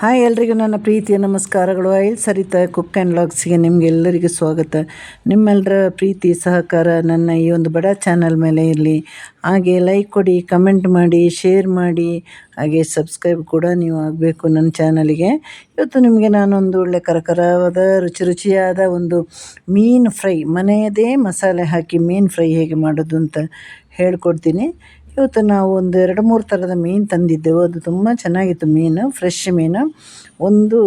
Hi ಎಲ್ರಿಗೂ ನನ್ನ ಪ್ರೀತಿಯ ನಮಸ್ಕಾರಗಳು. ಐಲ್ ಸರಿತಾ ಕುಕ್ ಆ್ಯಂಡ್ ಲಾಗ್ಸ್ಗೆ ನಿಮಗೆಲ್ಲರಿಗೂ ಸ್ವಾಗತ. ನಿಮ್ಮೆಲ್ಲರ ಪ್ರೀತಿ, ಸಹಕಾರ ನನ್ನ ಈ ಒಂದು ಬಡ ಚಾನಲ್ ಮೇಲೆ ಇರಲಿ. ಹಾಗೆ ಲೈಕ್ ಕೊಡಿ ಕಮೆಂಟ್ ಮಾಡಿ ಶೇರ್ ಮಾಡಿ, ಹಾಗೆ ಸಬ್ಸ್ಕ್ರೈಬ್ ಕೂಡ ನೀವು ಆಗಬೇಕು ನನ್ನ ಚಾನಲಿಗೆ. ಇವತ್ತು ನಿಮಗೆ ನಾನೊಂದು ಒಳ್ಳೆ ಕರಕರವಾದ, ರುಚಿ ರುಚಿಯಾದ ಒಂದು ಮೀನು ಫ್ರೈ, ಮನೆಯದೇ ಮಸಾಲೆ ಹಾಕಿ ಮೀನು ಫ್ರೈ ಹೇಗೆ ಮಾಡೋದು ಅಂತ ಹೇಳ್ಕೊಡ್ತೀನಿ. ಇವತ್ತು ನಾವು ಒಂದು ಎರಡು ಮೂರು ಥರದ ಮೀನು ತಂದಿದ್ದೆವು. ಅದು ತುಂಬ ಚೆನ್ನಾಗಿತ್ತು ಮೀನು ಫ್ರೆಶ್ ಮೀನು. ಒಂದು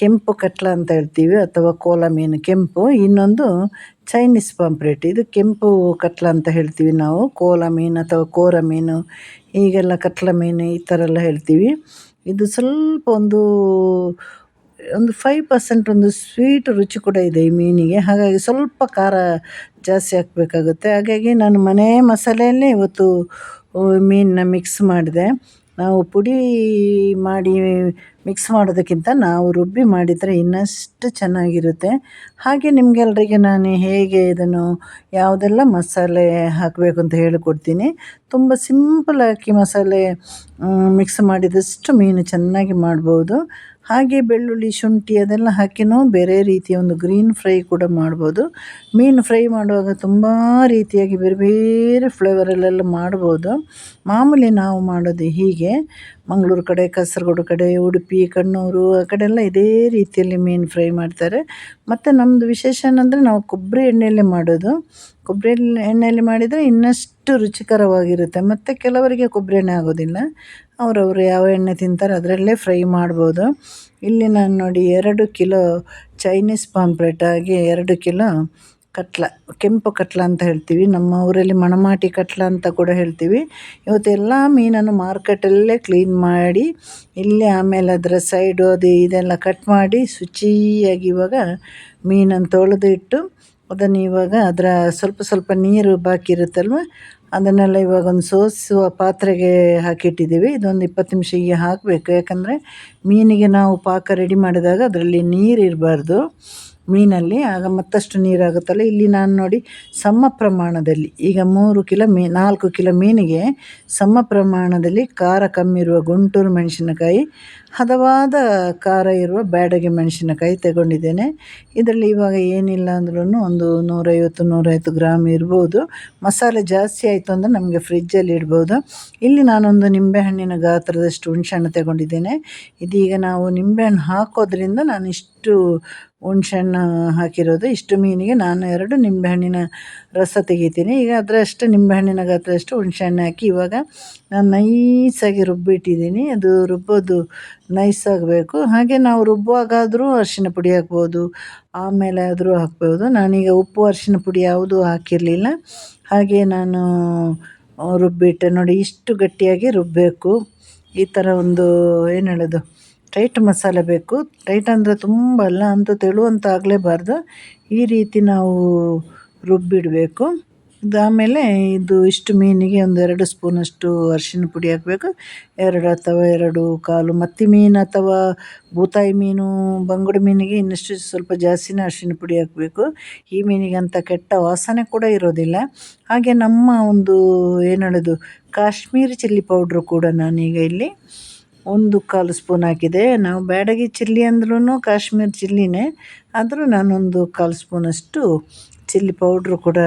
ಕೆಂಪು ಕಟ್ಲ ಅಂತ ಹೇಳ್ತೀವಿ ಅಥವಾ ಕೋಲ ಮೀನು, ಕೆಂಪು. ಇನ್ನೊಂದು ಚೈನೀಸ್ ಪಾಂಪ್ರೇಟ್ ಇದು ಕೆಂಪು ಕಟ್ಲ ಅಂತ ಹೇಳ್ತೀವಿ ನಾವು. ಕೋಲ ಮೀನು ಅಥವಾ ಕೋರ ಮೀನು ಈಗೆಲ್ಲ ಕಟ್ಲ ಮೀನು ಈ ಥರ ಎಲ್ಲ ಹೇಳ್ತೀವಿ. ಇದು ಸ್ವಲ್ಪ ಒಂದು ಒಂದು ಫೈವ್ ಪರ್ಸೆಂಟ್ ಒಂದು ಸ್ವೀಟ್ ರುಚಿ ಕೂಡ ಇದೆ ಈ ಮೀನಿಗೆ. ಹಾಗಾಗಿ ಸ್ವಲ್ಪ ಖಾರ ಜಾಸ್ತಿ ಹಾಕಬೇಕಾಗುತ್ತೆ. ಹಾಗಾಗಿ ನಾನು ಮನೆ ಮಸಾಲೆಯಲ್ಲೇ ಇವತ್ತು ಮೀನನ್ನ ಮಿಕ್ಸ್ ಮಾಡಿದೆ. ನಾವು ಪುಡಿ ಮಾಡಿ ಮಿಕ್ಸ್ ಮಾಡೋದಕ್ಕಿಂತ ನಾವು ರುಬ್ಬಿ ಮಾಡಿದರೆ ಇನ್ನಷ್ಟು ಚೆನ್ನಾಗಿರುತ್ತೆ. ಹಾಗೆ ನಿಮಗೆಲ್ರಿಗೆ ನಾನು ಹೇಗೆ ಇದನ್ನು ಯಾವುದೆಲ್ಲ ಮಸಾಲೆ ಹಾಕಬೇಕು ಅಂತ ಹೇಳಿಕೊಡ್ತೀನಿ. ತುಂಬ ಸಿಂಪಲ್ ಹಾಕಿ ಮಸಾಲೆ ಮಿಕ್ಸ್ ಮಾಡಿದಷ್ಟು ಮೀನು ಚೆನ್ನಾಗಿ ಮಾಡ್ಬೋದು. ಹಾಗೆ ಬೆಳ್ಳುಳ್ಳಿ, ಶುಂಠಿ ಅದೆಲ್ಲ ಹಾಕಿನೂ ಬೇರೆ ರೀತಿಯ ಒಂದು ಗ್ರೀನ್ ಫ್ರೈ ಕೂಡ ಮಾಡ್ಬೋದು. ಮೀನು ಫ್ರೈ ಮಾಡುವಾಗ ತುಂಬ ರೀತಿಯಾಗಿ ಬೇರೆ ಬೇರೆ ಫ್ಲೇವರಲ್ಲೆಲ್ಲ ಮಾಡ್ಬೋದು. ಮಾಮೂಲಿ ನಾವು ಮಾಡೋದು ಹೀಗೆ. ಮಂಗಳೂರು ಕಡೆ, ಕಾಸರಗೋಡು ಕಡೆ, ಉಡುಪಿ, ಕಣ್ಣೂರು ಆ ಕಡೆ ಎಲ್ಲ ಇದೇ ರೀತಿಯಲ್ಲಿ ಮೀನು ಫ್ರೈ ಮಾಡ್ತಾರೆ. ಮತ್ತು ನಮ್ಮದು ವಿಶೇಷ ಏನಂದರೆ ನಾವು ಕೊಬ್ಬರಿ ಎಣ್ಣೆಯಲ್ಲೇ ಮಾಡೋದು. ಕೊಬ್ಬರಿ ಎಣ್ಣೆಯಲ್ಲಿ ಮಾಡಿದರೆ ಇನ್ನಷ್ಟು ರುಚಿಕರವಾಗಿರುತ್ತೆ. ಮತ್ತು ಕೆಲವರಿಗೆ ಕೊಬ್ಬರಿ ಎಣ್ಣೆ ಆಗೋದಿಲ್ಲ. ಅವರವರು ಯಾವ ಎಣ್ಣೆ ತಿಂತಾರೆ ಅದರಲ್ಲೇ ಫ್ರೈ ಮಾಡ್ಬೋದು. ಇಲ್ಲಿ ನಾನು ನೋಡಿ ಎರಡು ಕಿಲೋ ಚೈನೀಸ್ ಪಾಂಪ್ಲೆಟ್ ಆಗಿ ಎರಡು ಕಿಲೋ ಕಟ್ಲ, ಕೆಂಪು ಕಟ್ಲ ಅಂತ ಹೇಳ್ತೀವಿ. ನಮ್ಮ ಊರಲ್ಲಿ ಮಣಮಾಟಿ ಕಟ್ಲ ಅಂತ ಕೂಡ ಹೇಳ್ತೀವಿ. ಇವತ್ತೆಲ್ಲ ಮೀನನ್ನು ಮಾರ್ಕೆಟಲ್ಲೇ ಕ್ಲೀನ್ ಮಾಡಿ, ಇಲ್ಲೇ ಆಮೇಲೆ ಅದರ ಸೈಡು ಅದು ಇದೆಲ್ಲ ಕಟ್ ಮಾಡಿ ಶುಚಿಯಾಗಿ ಇವಾಗ ಮೀನನ್ನು ತೊಳೆದು ಇಟ್ಟು ಅದನ್ನು ಇವಾಗ ಅದರ ಸ್ವಲ್ಪ ಸ್ವಲ್ಪ ನೀರು ಬಾಕಿ ಇರುತ್ತಲ್ವ ಅದನ್ನೆಲ್ಲ ಇವಾಗ ಒಂದು ಸೋಸುವ ಪಾತ್ರೆಗೆ ಹಾಕಿಟ್ಟಿದ್ದೀವಿ. ಇದೊಂದು ಇಪ್ಪತ್ತು ನಿಮಿಷ ಹೀಗೆ ಹಾಕಬೇಕು. ಯಾಕಂದರೆ ಮೀನಿಗೆ ನಾವು ಪಾಕ ರೆಡಿ ಮಾಡಿದಾಗ ಅದರಲ್ಲಿ ನೀರು ಇರಬಾರ್ದು. ಮೀನಲ್ಲಿ ಆಗ ಮತ್ತಷ್ಟು ನೀರಾಗುತ್ತಲ್ಲ. ಇಲ್ಲಿ ನಾನು ನೋಡಿ ಸಮ ಪ್ರಮಾಣದಲ್ಲಿ ಈಗ ಮೂರು ಕಿಲೋ ಮೀ, ನಾಲ್ಕು ಕಿಲೋ ಮೀನಿಗೆ ಸಮ ಪ್ರಮಾಣದಲ್ಲಿ ಖಾರ ಕಮ್ಮಿ ಇರುವ ಗುಂಟೂರು ಮೆಣಸಿನಕಾಯಿ, ಹದವಾದ ಖಾರ ಇರುವ ಬ್ಯಾಡಗಿ ಮೆಣಸಿನಕಾಯಿ ತಗೊಂಡಿದ್ದೇನೆ. ಇದರಲ್ಲಿ ಇವಾಗ ಏನಿಲ್ಲ ಅಂದ್ರೂ ಒಂದು ನೂರೈವತ್ತು ನೂರೈವತ್ತು ಗ್ರಾಮ್ ಇರ್ಬೋದು. ಮಸಾಲೆ ಜಾಸ್ತಿ ಆಯಿತು ಅಂದರೆ ನಮಗೆ ಫ್ರಿಜ್ಜಲ್ಲಿ ಇಡ್ಬೋದು. ಇಲ್ಲಿ ನಾನೊಂದು ನಿಂಬೆಹಣ್ಣಿನ ಗಾತ್ರದಷ್ಟು ಹುಣಸೆಹಣ್ಣು ತಗೊಂಡಿದ್ದೇನೆ. ಇದೀಗ ನಾವು ನಿಂಬೆಹಣ್ಣು ಹಾಕೋದ್ರಿಂದ ನಾನು ಇಷ್ಟು ಹುಣ್ಸೆಹಣ್ಣು ಹಾಕಿರೋದು. ಇಷ್ಟು ಮೀನಿಗೆ ನಾನು ಎರಡು ನಿಂಬೆಹಣ್ಣಿನ ರಸ ತೆಗಿತೀನಿ. ಈಗ ಅದರಷ್ಟು ನಿಂಬೆಹಣ್ಣಿನ ಗಾತ್ರಷ್ಟು ಹುಣ್ಸೆಹಣ್ಣು ಹಾಕಿ ಇವಾಗ ನಾನು ನೈಸಾಗಿ ರುಬ್ಬಿಟ್ಟಿದ್ದೀನಿ. ಅದು ರುಬ್ಬೋದು ನೈಸ್ ಆಗಬೇಕು. ಹಾಗೆ ನಾವು ರುಬ್ಬುವಾಗಾದರೂ ಅರಿಶಿನ ಪುಡಿ ಹಾಕ್ಬೋದು. ಆಮೇಲೆ ಆದರೂ ಹಾಕ್ಬೋದು. ನಾನೀಗ ಉಪ್ಪು, ಅರಿಶಿನ ಪುಡಿ ಯಾವುದೂ ಹಾಕಿರಲಿಲ್ಲ. ಹಾಗೆ ನಾನು ರುಬ್ಬಿಟ್ಟೆ ನೋಡಿ ಇಷ್ಟು ಗಟ್ಟಿಯಾಗಿ ರುಬ್ಬಬೇಕು ಈ ಥರ ಒಂದು, ಏನು ಹೇಳೋದು? ಟೈಟ್ ಮಸಾಲೆ ಬೇಕು. ಟೈಟ್ ಅಂದರೆ ತುಂಬ ಅಲ್ಲ ಅಂತ ತೆಳುವಂತ ಆಗಲೇಬಾರ್ದು ಈ ರೀತಿ ನಾವು ರುಬ್ಬಿಡಬೇಕು. ಆಮೇಲೆ ಇದು ಇಷ್ಟು ಮೀನಿಗೆ ಒಂದು ಎರಡು ಸ್ಪೂನಷ್ಟು ಅರಿಶಿನ ಪುಡಿ ಹಾಕಬೇಕು. ಎರಡು ಅಥವಾ ಎರಡು ಕಾಲು ಮತ್ತಿ ಮೀನು ಅಥವಾ ಬೂತಾಯಿ ಮೀನು, ಬಂಗುಡೆ ಮೀನಿಗೆ ಇನ್ನಷ್ಟು ಸ್ವಲ್ಪ ಜಾಸ್ತಿನೇ ಅರಿಶಿನ ಪುಡಿ ಹಾಕಬೇಕು. ಈ ಮೀನಿಗೆ ಅಂತ ಕೆಟ್ಟ ವಾಸನೆ ಕೂಡ ಇರೋದಿಲ್ಲ. ಹಾಗೆ ನಮ್ಮ ಒಂದು, ಏನು ಹೇಳೋದು, ಕಾಶ್ಮೀರಿ ಚಿಲ್ಲಿ ಪೌಡ್ರು ಕೂಡ ನಾನೀಗ ಇಲ್ಲಿ ಒಂದು ಕಾಲು ಸ್ಪೂನ್ ಹಾಕಿದೆ. ನಾವು ಬ್ಯಾಡಗಿ ಚಿಲ್ಲಿ ಅಂದ್ರೂ ಕಾಶ್ಮೀರ್ ಚಿಲ್ಲಿನೇ, ಆದರೂ ನಾನೊಂದು ಕಾಲು ಸ್ಪೂನಷ್ಟು ಚಿಲ್ಲಿ ಪೌಡ್ರು ಕೂಡ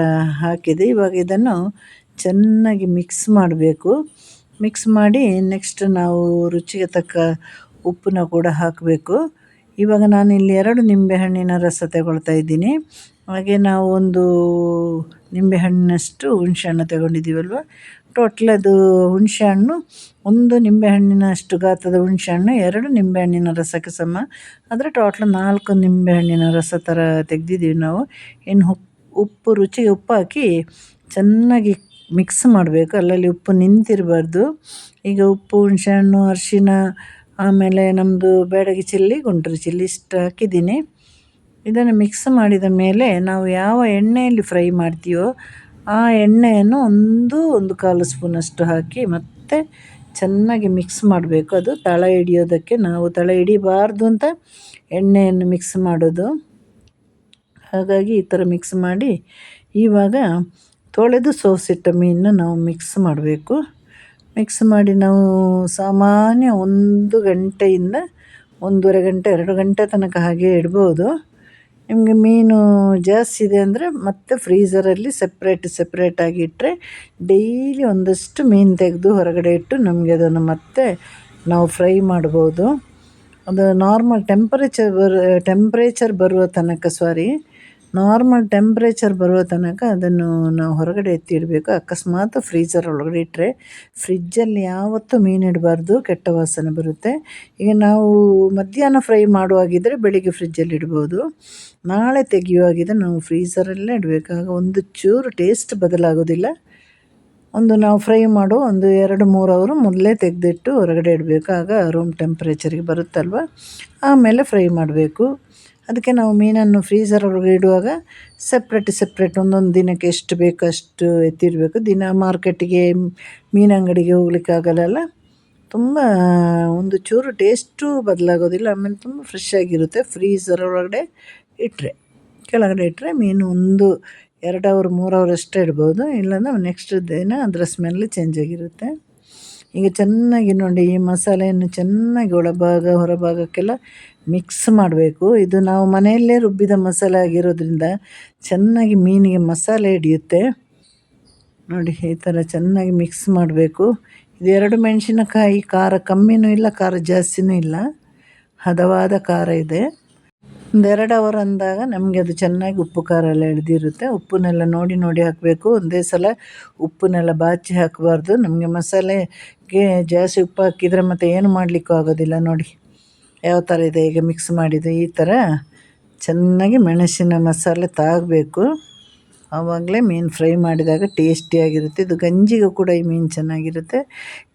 ಹಾಕಿದೆ. ಇವಾಗ ಇದನ್ನು ಚೆನ್ನಾಗಿ ಮಿಕ್ಸ್ ಮಾಡಬೇಕು. ಮಿಕ್ಸ್ ಮಾಡಿ ನೆಕ್ಸ್ಟ್ ನಾವು ರುಚಿಗೆ ತಕ್ಕ ಉಪ್ಪನ್ನ ಕೂಡ ಹಾಕಬೇಕು. ಇವಾಗ ನಾನು ಇಲ್ಲಿ ಎರಡು ನಿಂಬೆಹಣ್ಣಿನ ರಸ ತಗೊಳ್ತಾ ಇದ್ದೀನಿ. ಹಾಗೆ ನಾವು ಒಂದು ನಿಂಬೆಹಣ್ಣಿನಷ್ಟು ಹುಣಸೆಹಣ್ಣು ತಗೊಂಡಿದ್ದೀವಲ್ವ ಟೋಟಲ್ ಅದು ಹುಣಸೆಹಣ್ಣು, ಒಂದು ನಿಂಬೆಹಣ್ಣಿನಷ್ಟು ಗಾತ್ರದ ಹುಣಸೆ ಹಣ್ಣು ಎರಡು ನಿಂಬೆಹಣ್ಣಿನ ರಸಕ್ಕೆ ಸಮ. ಅಂದರೆ ಟೋಟ್ಲ್ ನಾಲ್ಕು ನಿಂಬೆಹಣ್ಣಿನ ರಸ ಥರ ತೆಗೆದಿದ್ದೀವಿ ನಾವು. ಇನ್ನು ಉಪ್ಪು ಉಪ್ಪು, ರುಚಿಗೆ ಉಪ್ಪು ಹಾಕಿ ಚೆನ್ನಾಗಿ ಮಿಕ್ಸ್ ಮಾಡಬೇಕು. ಅಲ್ಲಲ್ಲಿ ಉಪ್ಪು ನಿಂತಿರಬಾರ್ದು. ಈಗ ಉಪ್ಪು ಹುಣಸೆ ಹಣ್ಣು ಅರಿಶಿನ, ಆಮೇಲೆ ನಮ್ಮದು ಬೇಡಗಿ ಚಿಲ್ಲಿ, ಗುಂಟ್ರಿ ಚಿಲ್ಲಿ ಇಷ್ಟು ಹಾಕಿದ್ದೀನಿ. ಇದನ್ನು ಮಿಕ್ಸ್ ಮಾಡಿದ ಮೇಲೆ ನಾವು ಯಾವ ಎಣ್ಣೆಯಲ್ಲಿ ಫ್ರೈ ಮಾಡ್ತೀವೋ ಆ ಎಣ್ಣೆಯನ್ನು ಒಂದು ಒಂದು ಕಾಲು ಸ್ಪೂನಷ್ಟು ಹಾಕಿ ಮತ್ತೆ ಚೆನ್ನಾಗಿ ಮಿಕ್ಸ್ ಮಾಡಬೇಕು. ಅದು ತಳ ಹಿಡಿಯೋದಕ್ಕೆ ನಾವು ತಳ ಹಿಡಿಬಾರ್ದು ಅಂತ ಎಣ್ಣೆಯನ್ನು ಮಿಕ್ಸ್ ಮಾಡೋದು. ಹಾಗಾಗಿ ಈ ಥರ ಮಿಕ್ಸ್ ಮಾಡಿ ಇವಾಗ ತೊಳೆದು ಸೋಸಿಟ್ಟ ಮೀನನ್ನ ನಾವು ಮಿಕ್ಸ್ ಮಾಡಬೇಕು. ಮಿಕ್ಸ್ ಮಾಡಿ ನಾವು ಸಾಮಾನ್ಯ ಒಂದು ಗಂಟೆಯಿಂದ ಒಂದೂವರೆ ಗಂಟೆ, ಎರಡು ಗಂಟೆ ತನಕ ಹಾಗೆ ಇಡ್ಬೋದು. ನಿಮಗೆ ಮೀನು ಜಾಸ್ತಿ ಇದೆ ಅಂದರೆ ಮತ್ತೆ ಫ್ರೀಝರಲ್ಲಿ ಸಪ್ರೇಟ್ ಸಪ್ರೇಟಾಗಿ ಇಟ್ಟರೆ ಡೈಲಿ ಒಂದಷ್ಟು ಮೀನು ತೆಗೆದು ಹೊರಗಡೆ ಇಟ್ಟು ನಮಗೆ ಅದನ್ನು ಮತ್ತೆ ನಾವು ಫ್ರೈ ಮಾಡ್ಬೋದು. ಅದು ನಾರ್ಮಲ್ ಟೆಂಪರೇಚರ್ ಬರ ಟೆಂಪ್ರೇಚರ್ ಬರುವ ತನಕ ಸಾರಿ ನಾರ್ಮಲ್ ಟೆಂಪ್ರೇಚರ್ ಬರುವ ತನಕ ಅದನ್ನು ನಾವು ಹೊರಗಡೆ ಎತ್ತಿಡಬೇಕು. ಅಕಸ್ಮಾತ್ ಫ್ರೀಜರ್ ಒಳಗಡೆ ಇಟ್ಟರೆ ಫ್ರಿಜ್ಜಲ್ಲಿ ಯಾವತ್ತೂ ಮೀನು ಇಡಬಾರ್ದು, ಕೆಟ್ಟ ವಾಸನೆ ಬರುತ್ತೆ. ಈಗ ನಾವು ಮಧ್ಯಾಹ್ನ ಫ್ರೈ ಮಾಡುವಾಗಿದ್ದರೆ ಬೆಳಿಗ್ಗೆ ಫ್ರಿಜ್ಜಲ್ಲಿ ಇಡ್ಬೋದು. ನಾಳೆ ತೆಗೆಯುವಾಗಿದ್ದರೆ ನಾವು ಫ್ರೀಝರಲ್ಲೇ ಇಡಬೇಕಾಗ ಒಂದು ಚೂರು ಟೇಸ್ಟ್ ಬದಲಾಗೋದಿಲ್ಲ. ಒಂದು ನಾವು ಫ್ರೈ ಮಾಡೋ ಒಂದು ಎರಡು ಮೂರು ಅವರು ಮೊದಲೇ ತೆಗೆದಿಟ್ಟು ಹೊರಗಡೆ ಇಡಬೇಕು. ಆಗ ರೂಮ್ ಟೆಂಪ್ರೇಚರಿಗೆ ಬರುತ್ತಲ್ವ? ಆಮೇಲೆ ಫ್ರೈ ಮಾಡಬೇಕು. ಅದಕ್ಕೆ ನಾವು ಮೀನನ್ನು ಫ್ರೀಝರ್ ಒಳಗೆ ಇಡುವಾಗ ಸಪ್ರೇಟ್ ಸಪ್ರೇಟ್ ಒಂದೊಂದು ದಿನಕ್ಕೆ ಎಷ್ಟು ಬೇಕು ಅಷ್ಟು ಎತ್ತಿರಬೇಕು ದಿನ ಮಾರ್ಕೆಟಿಗೆ, ಮೀನು ಅಂಗಡಿಗೆ ಹೋಗ್ಲಿಕ್ಕಾಗಲ್ಲ. ತುಂಬ ಒಂದು ಚೂರು ಟೇಸ್ಟು ಬದಲಾಗೋದಿಲ್ಲ. ಆಮೇಲೆ ತುಂಬ ಫ್ರೆಶ್ ಆಗಿರುತ್ತೆ. ಫ್ರೀಝರ್ ಒಳಗಡೆ ಇಟ್ಟರೆ ಕೆಳಗಡೆ ಇಟ್ಟರೆ ಮೀನು ಒಂದು ಎರಡು ಅವರ್ ಮೂರು ಅವರ್ ಅಷ್ಟೇ ಇಡ್ಬೋದು. ಇಲ್ಲಾಂದ್ರೆ ನೆಕ್ಸ್ಟ್ ದಿನ ಅದರ ಸ್ಮೆಲ್ ಚೇಂಜ್ ಆಗಿರುತ್ತೆ. ಈಗ ಚೆನ್ನಾಗಿ ನೋಡಿ ಈ ಮಸಾಲೆಯನ್ನು ಚೆನ್ನಾಗಿ ಒಳಭಾಗ, ಹೊರಭಾಗಕ್ಕೆಲ್ಲ ಮಿಕ್ಸ್ ಮಾಡಬೇಕು. ಇದು ನಾವು ಮನೆಯಲ್ಲೇ ರುಬ್ಬಿದ ಮಸಾಲೆ ಆಗಿರೋದ್ರಿಂದ ಚೆನ್ನಾಗಿ ಮೀನಿಗೆ ಮಸಾಲೆ ಹಿಡಿಯುತ್ತೆ. ನೋಡಿ, ಈ ಥರ ಚೆನ್ನಾಗಿ ಮಿಕ್ಸ್ ಮಾಡಬೇಕು. ಇದು ಎರಡು ಮೆಣಸಿನಕಾಯಿ ಖಾರ ಕಮ್ಮಿನೂ ಇಲ್ಲ, ಖಾರ ಜಾಸ್ತಿನೂ ಇಲ್ಲ. ಹದವಾದ ಖಾರ ಇದೆ. ಒಂದೆರಡು ಅವರ್ ಅಂದಾಗ ನಮಗೆ ಅದು ಚೆನ್ನಾಗಿ ಉಪ್ಪು, ಖಾರ ಎಲ್ಲ ಹಿಡ್ದಿರುತ್ತೆ. ಉಪ್ಪನ್ನೆಲ್ಲ ನೋಡಿ ನೋಡಿ ಹಾಕಬೇಕು. ಒಂದೇ ಸಲ ಉಪ್ಪನ್ನೆಲ್ಲ ಬಾಚಿ ಹಾಕಬಾರ್ದು. ನಮಗೆ ಮಸಾಲೆಗೆ ಜಾಸ್ತಿ ಉಪ್ಪು ಹಾಕಿದರೆ ಮತ್ತು ಏನು ಮಾಡಲಿಕ್ಕೂ ಆಗೋದಿಲ್ಲ ನೋಡಿ. ಯಾವ ಥರ ಇದೆ ಈಗ ಮಿಕ್ಸ್ ಮಾಡಿದ್ದು ಈ ಥರ. ಚೆನ್ನಾಗಿ ಮೆಣಸಿನ ಮಸಾಲೆ ತಾಗಬೇಕು. ಆವಾಗಲೇ ಮೀನು ಫ್ರೈ ಮಾಡಿದಾಗ ಟೇಸ್ಟಿಯಾಗಿರುತ್ತೆ ಇದು ಗಂಜಿಗೂ ಕೂಡ ಈ ಮೀನು ಚೆನ್ನಾಗಿರುತ್ತೆ.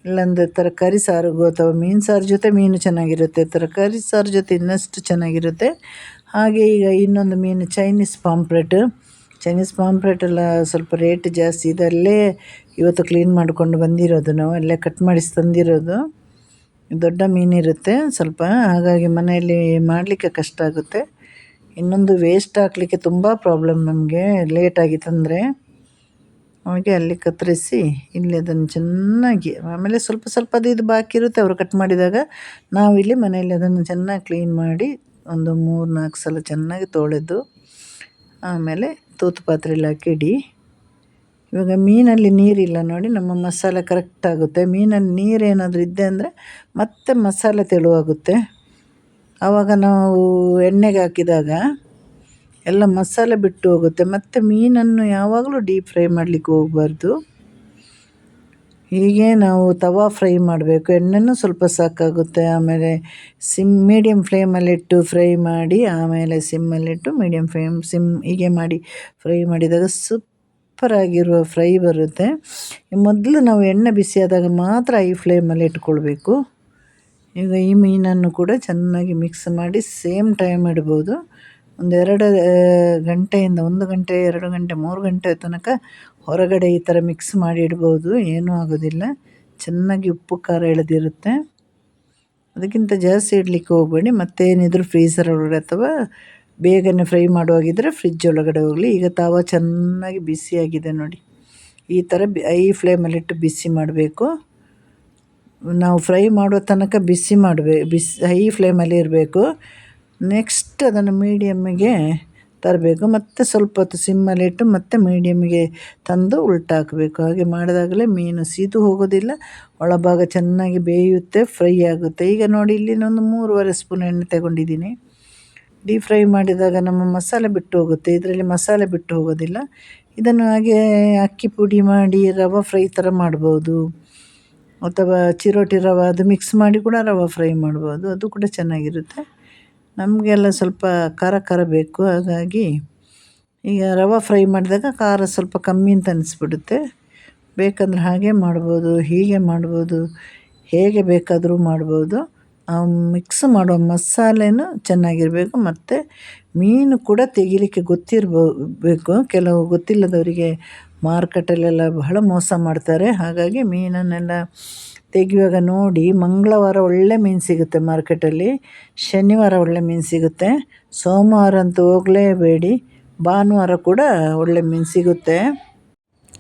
ಇಲ್ಲಾಂದರೆ ತರಕಾರಿ ಸಾರಿಗೂ ಅಥವಾ ಮೀನು ಸಾರು ಜೊತೆ ಮೀನು ಚೆನ್ನಾಗಿರುತ್ತೆ. ತರಕಾರಿ ಸಾರು ಜೊತೆ ಇನ್ನಷ್ಟು ಚೆನ್ನಾಗಿರುತ್ತೆ. ಹಾಗೆ ಈಗ ಇನ್ನೊಂದು ಮೀನು ಚೈನೀಸ್ ಪಾಂಪ್ಲೆಟ್. ಚೈನೀಸ್ ಪಾಂಪ್ಲೆಟ್ ಎಲ್ಲ ಸ್ವಲ್ಪ ರೇಟ್ ಜಾಸ್ತಿ ಇದೆ. ಅಲ್ಲೇ ಇವತ್ತು ಕ್ಲೀನ್ ಮಾಡಿಕೊಂಡು ಬಂದಿರೋದು ನಾವು ಅಲ್ಲೇ ಕಟ್ ಮಾಡಿಸಿ ತಂದಿರೋದು. ದೊಡ್ಡ ಮೀನಿರುತ್ತೆ ಸ್ವಲ್ಪ ಹಾಗಾಗಿ ಮನೆಯಲ್ಲಿ ಮಾಡಲಿಕ್ಕೆ ಕಷ್ಟ ಆಗುತ್ತೆ. ಇನ್ನೊಂದು ವೇಸ್ಟ್ ಹಾಕಲಿಕ್ಕೆ ತುಂಬ ಪ್ರಾಬ್ಲಮ್ ನಮಗೆ ಲೇಟಾಗಿ ತಂದರೆ. ಹಾಗೆ ಅಲ್ಲಿ ಕತ್ತರಿಸಿ, ಇಲ್ಲಿ ಅದನ್ನು ಚೆನ್ನಾಗಿ, ಆಮೇಲೆ ಸ್ವಲ್ಪ ಸ್ವಲ್ಪ ಅದು ಇದು ಬಾಕಿ ಇರುತ್ತೆ, ಅವರು ಕಟ್ ಮಾಡಿದಾಗ. ನಾವು ಇಲ್ಲಿ ಮನೆಯಲ್ಲಿ ಅದನ್ನು ಚೆನ್ನಾಗಿ ಕ್ಲೀನ್ ಮಾಡಿ, ಒಂದು ಮೂರು ನಾಲ್ಕು ಸಲ ಚೆನ್ನಾಗಿ ತೊಳೆದು, ಆಮೇಲೆ ತೂತು ಪಾತ್ರೆಯಲ್ಲಿ ಹಾಕಿ ಇಡಿ ಇವಾಗ ಮೀನಲ್ಲಿ ನೀರಿಲ್ಲ ನೋಡಿ, ನಮ್ಮ ಮಸಾಲೆ ಕರೆಕ್ಟ್ ಆಗುತ್ತೆ. ಮೀನಲ್ಲಿ ನೀರೇನಾದರೂ ಇದ್ದೆ ಅಂದರೆ ಮತ್ತೆ ಮಸಾಲೆ ತೆಳುವಾಗುತ್ತೆ. ಆವಾಗ ನಾವು ಎಣ್ಣೆಗೆ ಹಾಕಿದಾಗ ಎಲ್ಲ ಮಸಾಲೆ ಬಿಟ್ಟು ಹೋಗುತ್ತೆ. ಮತ್ತು ಮೀನನ್ನು ಯಾವಾಗಲೂ ಡೀಪ್ ಫ್ರೈ ಮಾಡಲಿಕ್ಕೆ ಹೋಗಬಾರ್ದು. ಹೀಗೆ ನಾವು ತವಾ ಫ್ರೈ ಮಾಡಬೇಕು. ಎಣ್ಣೆನೂ ಸ್ವಲ್ಪ ಸಾಕಾಗುತ್ತೆ. ಆಮೇಲೆ ಸಿಮ್ ಮೀಡಿಯಮ್ ಫ್ಲೇಮಲ್ಲಿಟ್ಟು ಫ್ರೈ ಮಾಡಿ, ಆಮೇಲೆ ಸಿಮ್ಮಲ್ಲಿಟ್ಟು ಮೀಡಿಯಮ್ ಫ್ಲೇಮ್ ಸಿಮ್ ಹೀಗೆ ಮಾಡಿ ಫ್ರೈ ಮಾಡಿದಾಗ ಸೂಪರಾಗಿರುವ ಫ್ರೈ ಬರುತ್ತೆ. ಮೊದಲು ನಾವು ಎಣ್ಣೆ ಬಿಸಿಯಾದಾಗ ಮಾತ್ರ ಈ ಫ್ಲೇಮಲ್ಲಿ ಇಟ್ಕೊಳ್ಬೇಕು. ಈಗ ಈ ಮೀನನ್ನು ಕೂಡ ಚೆನ್ನಾಗಿ ಮಿಕ್ಸ್ ಮಾಡಿ ಸೇಮ್ ಟೈಮ್ ಇಡ್ಬೋದು. ಒಂದೆರಡು ಗಂಟೆಯಿಂದ ಒಂದು ಗಂಟೆ, ಎರಡು ಗಂಟೆ, ಮೂರು ಗಂಟೆ ತನಕ ಹೊರಗಡೆ ಈ ಥರ ಮಿಕ್ಸ್ ಮಾಡಿ ಇಡ್ಬೋದು. ಏನೂ ಆಗೋದಿಲ್ಲ. ಚೆನ್ನಾಗಿ ಉಪ್ಪು, ಖಾರ ಎಳೆದಿರುತ್ತೆ. ಅದಕ್ಕಿಂತ ಜಾಸ್ತಿ ಇಡಲಿಕ್ಕೆ ಹೋಗಬೇಡಿ. ಮತ್ತೇನಿದ್ರು ಫ್ರೀಸರ್ ಒಳಗಡೆ ಅಥವಾ ಬೇಗನೆ ಫ್ರೈ ಮಾಡುವಾಗಿದ್ದರೆ ಫ್ರಿಜ್ ಒಳಗಡೆ ಹೋಗಲಿ. ಈಗ ತಾವ ಚೆನ್ನಾಗಿ ಬಿಸಿಯಾಗಿದೆ ನೋಡಿ. ಈ ಥರ ಬಿ ಐ ಫ್ಲೇಮಲ್ಲಿಟ್ಟು ಬಿಸಿ ಮಾಡಬೇಕು. ನಾವು ಫ್ರೈ ಮಾಡೋ ತನಕ ಬಿಸಿ ಮಾಡಬೇ, ಬಿಸಿ, ಹೈ ಫ್ಲೇಮಲ್ಲಿ ಇರಬೇಕು. ನೆಕ್ಸ್ಟ್ ಅದನ್ನು ಮೀಡಿಯಮ್ಮಿಗೆ ತರಬೇಕು. ಮತ್ತು ಸ್ವಲ್ಪ ಹೊತ್ತು ಸಿಮ್ಮಲ್ಲಿಟ್ಟು ಮತ್ತೆ ಮೀಡಿಯಮ್ಗೆ ತಂದು ಉಲ್ಟಾ ಹಾಕಬೇಕು ಹಾಗೆ ಮಾಡಿದಾಗಲೇ ಮೀನು ಸೀದು ಹೋಗೋದಿಲ್ಲ. ಒಳಭಾಗ ಚೆನ್ನಾಗಿ ಬೇಯುತ್ತೆ, ಫ್ರೈ ಆಗುತ್ತೆ. ಈಗ ನೋಡಿ, ಇಲ್ಲಿ ಒಂದು ಮೂರುವರೆ ಸ್ಪೂನ್ ಎಣ್ಣೆ ತಗೊಂಡಿದ್ದೀನಿ. ಡೀಪ್ ಫ್ರೈ ಮಾಡಿದಾಗ ನಮ್ಮ ಮಸಾಲೆ ಬಿಟ್ಟು ಹೋಗುತ್ತೆ. ಇದರಲ್ಲಿ ಮಸಾಲೆ ಬಿಟ್ಟು ಹೋಗೋದಿಲ್ಲ. ಇದನ್ನು ಹಾಗೆ ಅಕ್ಕಿ ಪುಡಿ ಮಾಡಿ, ರವೆ ಫ್ರೈ ಥರ ಮಾಡ್ಬೋದು. ಅಥವಾ ಚಿರೋಟಿ ರವೆ ಅದು ಮಿಕ್ಸ್ ಮಾಡಿ ಕೂಡ ರವೆ ಫ್ರೈ ಮಾಡ್ಬೋದು. ಅದು ಕೂಡ ಚೆನ್ನಾಗಿರುತ್ತೆ. ನಮಗೆಲ್ಲ ಸ್ವಲ್ಪ ಖಾರ ಖಾರ ಬೇಕು. ಹಾಗಾಗಿ ಈಗ ರವೆ ಫ್ರೈ ಮಾಡಿದಾಗ ಖಾರ ಸ್ವಲ್ಪ ಕಮ್ಮಿ ಅಂತ ಅನಿಸ್ಬಿಡುತ್ತೆ. ಬೇಕಂದ್ರೆ ಹಾಗೆ ಮಾಡ್ಬೋದು, ಹೀಗೆ ಮಾಡ್ಬೋದು, ಹೇಗೆ ಬೇಕಾದರೂ ಮಾಡ್ಬೋದು. ಮಿಕ್ಸ್ ಮಾಡೋ ಮಸಾಲೆನೂ ಚೆನ್ನಾಗಿರಬೇಕು ಮತ್ತು ಮೀನು ಕೂಡ ತೆಗಿಲಿಕ್ಕೆ ಗೊತ್ತಿರ್ಬೋ ಬೇಕು ಕೆಲವು ಗೊತ್ತಿಲ್ಲದವರಿಗೆ ಮಾರ್ಕೆಟಲ್ಲೆಲ್ಲ ಬಹಳ ಮೋಸ ಮಾಡ್ತಾರೆ. ಹಾಗಾಗಿ ಮೀನನ್ನೆಲ್ಲ ತೆಗೆಯುವಾಗ ನೋಡಿ ಮಂಗಳವಾರ ಒಳ್ಳೆ ಮೀನು ಸಿಗುತ್ತೆ ಮಾರ್ಕೆಟಲ್ಲಿ ಶನಿವಾರ ಒಳ್ಳೆ ಮೀನು ಸಿಗುತ್ತೆ. ಸೋಮವಾರ ಅಂತೂ ಹೋಗಲೇಬೇಡಿ. ಭಾನುವಾರ ಕೂಡ ಒಳ್ಳೆ ಮೀನು ಸಿಗುತ್ತೆ.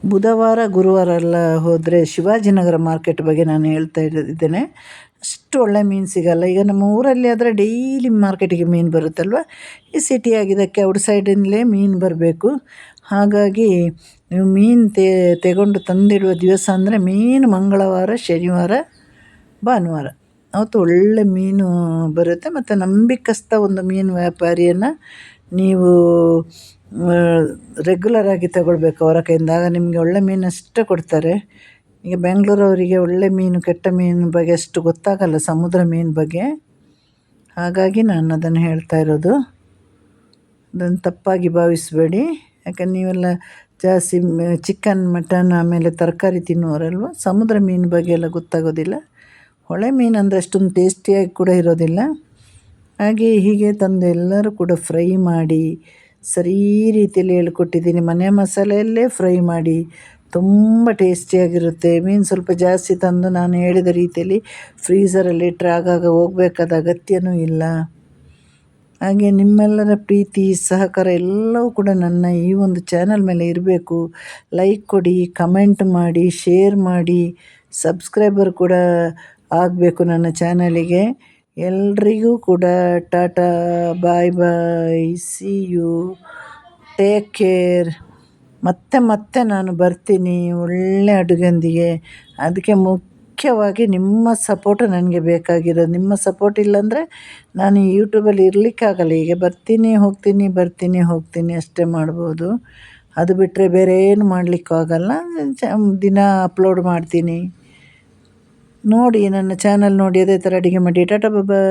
ಬುಧವಾರ, ಗುರುವಾರ ಎಲ್ಲ ಹೋದರೆ ಶಿವಾಜಿನಗರ ಮಾರ್ಕೆಟ್ ಬಗ್ಗೆ ನಾನು ಹೇಳ್ತಾ ಇದ್ದೇನೆ. ಅಷ್ಟು ಒಳ್ಳೆ ಮೀನು ಸಿಗಲ್ಲ. ಈಗ ನಮ್ಮ ಊರಲ್ಲಿ ಆದರೆ ಡೈಲಿ ಮಾರ್ಕೆಟಿಗೆ ಮೀನು ಬರುತ್ತಲ್ವ? ಈ ಸಿಟಿ ಆಗಿದ್ದಕ್ಕೆ ಔಟ್ ಸೈಡಿಂದಲೇ ಮೀನು ಬರಬೇಕು. ಹಾಗಾಗಿ ಮೀನು ತೆಗೊಂಡು ತಂದಿಡುವ ದಿವಸ ಅಂದರೆ ಮೀನು ಮಂಗಳವಾರ, ಶನಿವಾರ, ಭಾನುವಾರ. ಅವತ್ತು ಒಳ್ಳೆ ಮೀನು ಬರುತ್ತೆ. ಮತ್ತು ನಂಬಿಕಸ್ಥ ಒಂದು ಮೀನು ವ್ಯಾಪಾರಿಯನ್ನು ನೀವು ರೆಗ್ಯುಲರಾಗಿ ತಗೊಳ್ಬೇಕು ಅವರ ಕೈಯಿಂದ. ಆಗ ನಿಮಗೆ ಒಳ್ಳೆ ಮೀನು ಅಷ್ಟೇ ಕೊಡ್ತಾರೆ. ಈಗ ಬೆಂಗಳೂರವರಿಗೆ ಒಳ್ಳೆ ಮೀನು, ಕೆಟ್ಟ ಮೀನು ಬಗ್ಗೆ ಅಷ್ಟು ಗೊತ್ತಾಗಲ್ಲ, ಸಮುದ್ರ ಮೀನು ಬಗ್ಗೆ. ಹಾಗಾಗಿ ನಾನು ಅದನ್ನು ಹೇಳ್ತಾ ಇರೋದು. ಅದನ್ನು ತಪ್ಪಾಗಿ ಭಾವಿಸಬೇಡಿ. ಯಾಕಂದ್ರೆ ನೀವೆಲ್ಲ ಜಾಸ್ತಿ ಚಿಕನ್, ಮಟನ್, ಆಮೇಲೆ ತರಕಾರಿ ತಿನ್ನುವರಲ್ವ ಸಮುದ್ರ ಮೀನು ಬಗ್ಗೆ ಎಲ್ಲ ಗೊತ್ತಾಗೋದಿಲ್ಲ. ಹೊಳೆ ಮೀನು ಅಂದರೆ ಅಷ್ಟೊಂದು ಟೇಸ್ಟಿಯಾಗಿ ಕೂಡ ಇರೋದಿಲ್ಲ. ಹಾಗೆ ಹೀಗೆ ತಂದು ಎಲ್ಲರೂ ಕೂಡ ಫ್ರೈ ಮಾಡಿ, ಸರಿ ರೀತಿಯಲ್ಲಿ ಹೇಳ್ಕೊಟ್ಟಿದ್ದೀನಿ. ಮನೆ ಮಸಾಲೆಯಲ್ಲೇ ಫ್ರೈ ಮಾಡಿ ತುಂಬ ಟೇಸ್ಟಿಯಾಗಿರುತ್ತೆ. ಮೀನು ಸ್ವಲ್ಪ ಜಾಸ್ತಿ ತಂದು ನಾನು ಹೇಳಿದ ರೀತಿಯಲ್ಲಿ ಫ್ರೀಝರಲ್ಲಿ ಇಟ್ಟರೆ ಆಗಾಗ ಹೋಗಬೇಕಾದ ಅಗತ್ಯವೂ ಇಲ್ಲ. ಹಾಗೆ ನಿಮ್ಮೆಲ್ಲರ ಪ್ರೀತಿ, ಸಹಕಾರ ಎಲ್ಲವೂ ಕೂಡ ನನ್ನ ಈ ಒಂದು ಚಾನಲ್ ಮೇಲೆ ಇರಬೇಕು. ಲೈಕ್ ಕೊಡಿ, ಕಮೆಂಟ್ ಮಾಡಿ, ಶೇರ್ ಮಾಡಿ, ಸಬ್ಸ್ಕ್ರೈಬರ್ ಕೂಡ ಆಗಬೇಕು ನನ್ನ ಚಾನಲಿಗೆ. ಎಲ್ರಿಗೂ ಕೂಡ tata, bye bye see you take care ಮತ್ತೆ ಮತ್ತೆ ನಾನು ಬರ್ತೀನಿ ಒಳ್ಳೆ ಅಡುಗೆಯೊಂದಿಗೆ. ಅದಕ್ಕೆ ಮುಖ್ಯವಾಗಿ ನಿಮ್ಮ ಸಪೋರ್ಟ್ ನನಗೆ ಬೇಕಾಗಿರೋದು. ನಿಮ್ಮ ಸಪೋರ್ಟ್ ಇಲ್ಲಾಂದರೆ ನಾನು ಯೂಟ್ಯೂಬಲ್ಲಿ ಇರಲಿಕ್ಕಾಗಲ್ಲ. ಈಗ ಬರ್ತೀನಿ, ಹೋಗ್ತೀನಿ ಬರ್ತೀನಿ, ಹೋಗ್ತೀನಿ ಅಷ್ಟೇ ಮಾಡ್ಬೋದು. ಅದು ಬಿಟ್ಟರೆ ಬೇರೆ ಏನು ಮಾಡಲಿಕ್ಕೂ ಆಗಲ್ಲ. ದಿನ ಅಪ್ಲೋಡ್ ಮಾಡ್ತೀನಿ. ನೋಡಿ ನನ್ನ ಚಾನಲ್ ನೋಡಿ, ಅದೇ ಥರ ಅಡುಗೆ ಮಾಡಿ. ಟಾಟಾ ಬಾಯ್